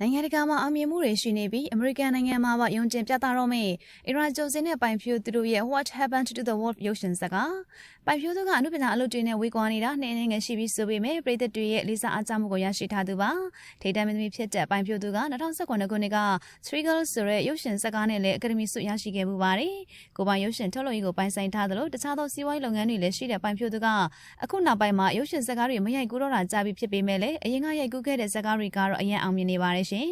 နိုင်ငံတကာမှာအောင်မြင်မှုတွေရှိနေပြီးအမေရိကန်နိုင်ငံမှာပါယုံကျင်ပြသတော့မယ့်အီရန်ဂျိုစင်နဲ့ပိုင်ဖြိုသူတို့ရဲ့ What Happened to the World ရုပ်ရှင်ဇာတ်ကပိုင်ဖြိုသူကအမှုပညာအလုပ်တွေနဲ့ဝေကွာနေတာနှစ်နှစ်ငယ်ရှိပြီးဆိုပေမဲ့ပြည်သက်တွေရဲ့လေးစားအားကြမှုကိုရရှိထားသူပါထိပ်တန်းမင်းသမီးဖြစ်တဲ့ပိုင်ဖြိုသူက2019ခုနှစ်က Three Girls ဆိုတဲ့ရုပ်ရှင်ဇာတ်ကားနဲ့လည်းအကယ်ဒမီဆုရရှိခဲ့မှုပါတယ်ကိုပိုင်ရုပ်ရှင်ထုတ်လုပ်ရေးကိုပိုင်ဆိုင်ထားသလိုတခြားသောစီးပွားရေးလုပ်ငန်းတွေလည်းရှိတဲ့ပိုင်ဖြိုသူကအခုနောက်ပိုင်းမှာရုပ်ရှင်ဇာတ်ကားတွေမရိုက်ကူးတော့တာကြာပြီဖြစ်ပေမဲ့လည်းအရင်ကရိုက်ကူးခဲ့တဲ့ဇာတ်ကားတွေကတော့အရင်အောင်မြင်နေပါတယ်ရှင်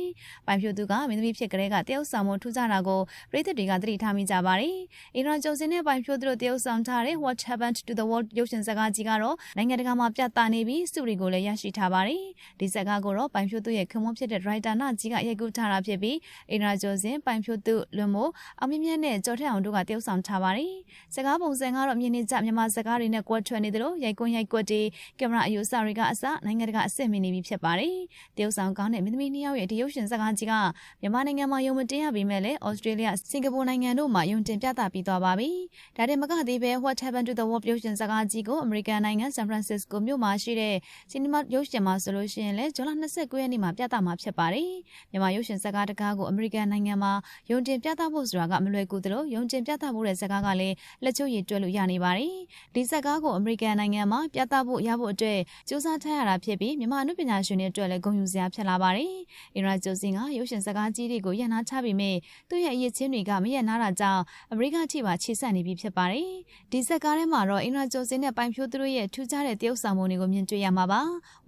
ပိုင်ဖြိုသူကမင်းသမီးဖြစ်ကလေးကတယောက်ဆောင်မှုထူးခြားတာကိုပြည်သက်တွေကသတိထားမိကြပါတယ်အီရန်ဂျိုစင်နဲ့ပိုင်ဖြိုသူတို့တယောက်ဆောင်ထားတဲ့ What Happened to the World ရုပ်ရှင်ဇာတ်ကားကြီးကတော့နိုင်ငံတကာမှာပြသနေပြီးစုတွေကိုလည်းရရှိထားပါတယ်ဒီဇာတ်ကားကိုတော့ပိုင်ဖြိုသူရဲ့ခင်မွန်းဖြစ်တဲ့ writer နာကြီးကရိုက်ကူးထားတာဖြစ်ပြီးအီရန်ဂျိုစင်ပိုင်ဖြိုသူလွန်မို့အောင်မြင့်မြတ်နဲ့ကြော်ထက်အောင်တို့ကတယောက်ဆောင်ထားပါတယ်ဇာတ်ကားပုံစံကတော့မြင်နေကြမြန်မာဇာတ်ကားတွေနဲ့ကွက်ထွက်နေသလိုရိုက်ကွန်းရိုက်ကွက်တွေကင်မရာအယူအဆတွေကအစနိုင်ငံတကာအဆင့်မီနေပြီဖြစ်ပါတယ်တယောက်ဆောင်ကောင်းတဲ့မင်းသမီးနှစ်ယောက်ရဲ့ဒီရုပ်ရှင်ဇာတ်ကားကြီးကမြန်မာနိုင်ငံမှာယုံမတင်ရပေမဲ့လည်းဩစတြေးလျစင်ကာပူနိုင်ငံတို့မှာယုံတင်ပြသပြီးသွားပါပြီဒါတင်မကသေးပဲ What Happened to the World ရုပ်ရှင်ဇာတ်ကားကြီးကိုအမေရိကန်နိုင်ငံဆန်ဖရန်စစ္စကိုမြို့မှာရှိတဲ့ Cinema ရုပ်ရှင်မှာဆိုလို့ရှိရင်လည်းဇွန်လ29ရက်နေ့မှာပြသမှာဖြစ်ပါတယ်မြန်မာရုပ်ရှင်ဇာတ်ကားတကားကိုအမေရိကန်နိုင်ငံမှာယုံတင်ပြသဖို့ဆိုတာကမလွယ်ကူသလိုယုံတင်ပြသဖို့တဲ့ဇာတ်ကားကလည်းလက်ချိုးရည်တွဲလို့ရနေပါတယ်ဒီဇာတ်ကားကိုအမေရိကန်နိုင်ငံမှာပြသဖို့ရဖို့အတွက်စူးစမ်းထားရတာဖြစ်ပြီးမြန်မာအမှုပညာရှင်တွေအတွက်လည်းဂုဏ်ယူစရာဖြစ်လာပါတယ်အင်ရာဂျိုစင်ကရုပ်ရှင်ဇာတ်ကားကြီးတွေကိုရန်နာချပေမဲ့သူ့ရဲ့အရေးချင်းတွေကမရနာတာကြောင့်အမေရိကထိပါခြေဆက်နေပြီဖြစ်ပါတယ်ဒီဇာတ်ကားထဲမှာတော့အင်ရာဂျိုစင်နဲ့ပိုင်ဖြိုးသူတို့ရဲ့ထူးခြားတဲ့တရုပ်ဆောင်မှုတွေကိုမြင်တွေ့ရမှာပါ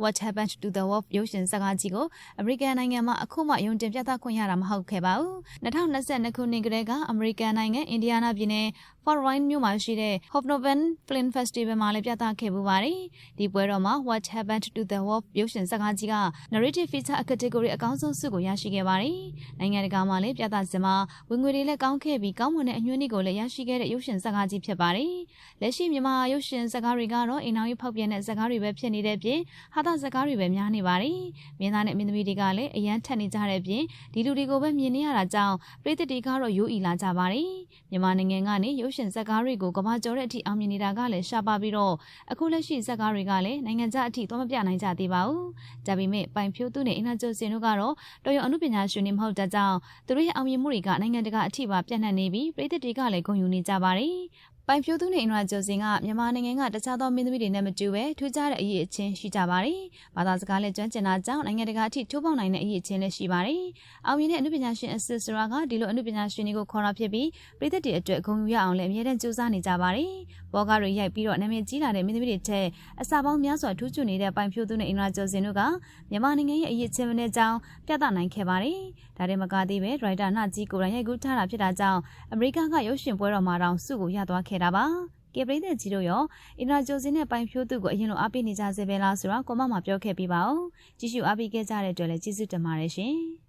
What happened to the world ရုပ်ရှင်ဇာတ်ကားကြီးကိုအမေရိကန်နိုင်ငံမှာအခုမှယုံတင်ပြသခွင့်ရတာမဟုတ်ခဲ့ပါဘူး2022ခုနှစ်ကတည်းကအမေရိကန်နိုင်ငံအင်ဒီယာနာပြည်နယ် Fort Wayne မြို့မှာရှိတဲ့ Hobnoben Film Festival မှာလည်းပြသခဲ့ပူပါတယ်ဒီပွဲတော်မှာ What happened to the world ရုပ်ရှင်ဇာတ်ကားကြီးက narrative feature category အကောင်းဆုံးဆုကိုရရှိခဲ့ပါတယ်နိုင်ငံတကာမှာလည်းပြသစမှာဝင်ငွေတွေလည်းကောင်းခဲ့ပြီးကောင်းမွန်တဲ့အညွှန်းနည်းကိုလည်းရရှိခဲ့တဲ့ရုပ်ရှင်ဇာတ်ကားကြီးဖြစ်ပါတယ်လက်ရှိမြန်မာရုပ်ရှင်ဇာတ်ကားတွေကတော့အိမ်အောင်ရေးဖောက်ပြန်တဲ့ဇာတ်ကားတွေပဲဖြစ်နေတဲ့ပြင်ဟာတာဇာတ်ကားတွေပဲများနေပါတယ်မြင်းသားနဲ့မင်းသမီးတွေကလည်းအရန်ထက်နေကြတဲ့ပြင်ဒီလူတွေကိုပဲမြင်နေရတာကြောင့်ပြည်သက်တွေကတော့ရိုးအီလာကြပါတယ်မြန်မာနိုင်ငံကနေရုပ်ရှင်ဇာတ်ကားတွေကိုကမ္ဘာကျော်တဲ့အထိအောင်မြင်နေတာကလည်းရှားပါပြီးတော့အခုလက်ရှိဇာတ်ကားတွေကလည်းနိုင်ငံခြားအထိသွားမပြနိုင်ကြသေးပါဘူးဒါပေမဲ့ပိုင်ဖြိုးသူနဲ့အင်နာကျိုစင်တို့ကတော့တော်ရုံအမှုပညာရှင်တွေမဟုတ်တကြောင်သူတို့ရဲ့အောင်မြင်မှုတွေကနိုင်ငံတကာအထိပါပြန့်နှံ့နေပြီးပြည်သက်တွေကလည်းဂုဏ်ယူနေကြပါတယ် ပိုင်ဖြိုးသူနဲ့အင်ရာကျော်စင်ကမြန်မာနိုင်ငံကတခြားသောမင်းသမီးတွေနဲ့မတူဘဲထူးခြားတဲ့အရေးအချင်းရှိကြပါတယ်။ဘာသာစကားနဲ့ကျွမ်းကျင်တာကြောင့်နိုင်ငံတကာအထိထိုးပေါက်နိုင်တဲ့အရေးအချင်းလည်းရှိပါတယ်။အောင်မြင်တဲ့အမှုပညာရှင်အစစ်ဆိုတာကဒီလိုအမှုပညာရှင်တွေကိုခေါ်တာဖြစ်ပြီးပြည်သက်တွေအတွက်ဂုဏ်ယူရအောင်လည်းအမြဲတမ်းကြိုးစားနေကြပါတယ်။ ဘောကားတွေရိုက်ပြီးတော့နာမည်ကြီးလာတဲ့မင်းသမီးတွေထက်အစာပေါင်းများစွာထူးချွန်နေတဲ့ပိုင်ဖြိုးသူနဲ့အင်ရာကျော်စင်တို့ကမြန်မာနိုင်ငံရဲ့အရေးအချင်းမနဲ့ကြောင်းပြသနိုင်ခဲ့ပါတယ်။ဒါတွေမကသေးပဲဒရိုက်တာနာကြီးကိုယ်တိုင်ရိုက်ကူးထားတာဖြစ်တာကြောင့်အမေရိကန်ကရုပ်ရှင်ပွဲတော်မှာတောင်စုကိုရသွားခဲ့တာပါ။ကပရိသတ်ကြီးတို့ရောအင်ဒရာဂျိုစင်နဲ့ပိုင်ဖြိုးသူကိုအရင်လိုအားပေးနေကြစေပဲလားဆိုတော့ကွန်မန့်မှာပြောခဲ့ပြီးပါဦးကြည့်ရှုအားပေးခဲ့ကြတဲ့အတွက်လည်းကျေးဇူးတင်ပါတယ်ရှင်။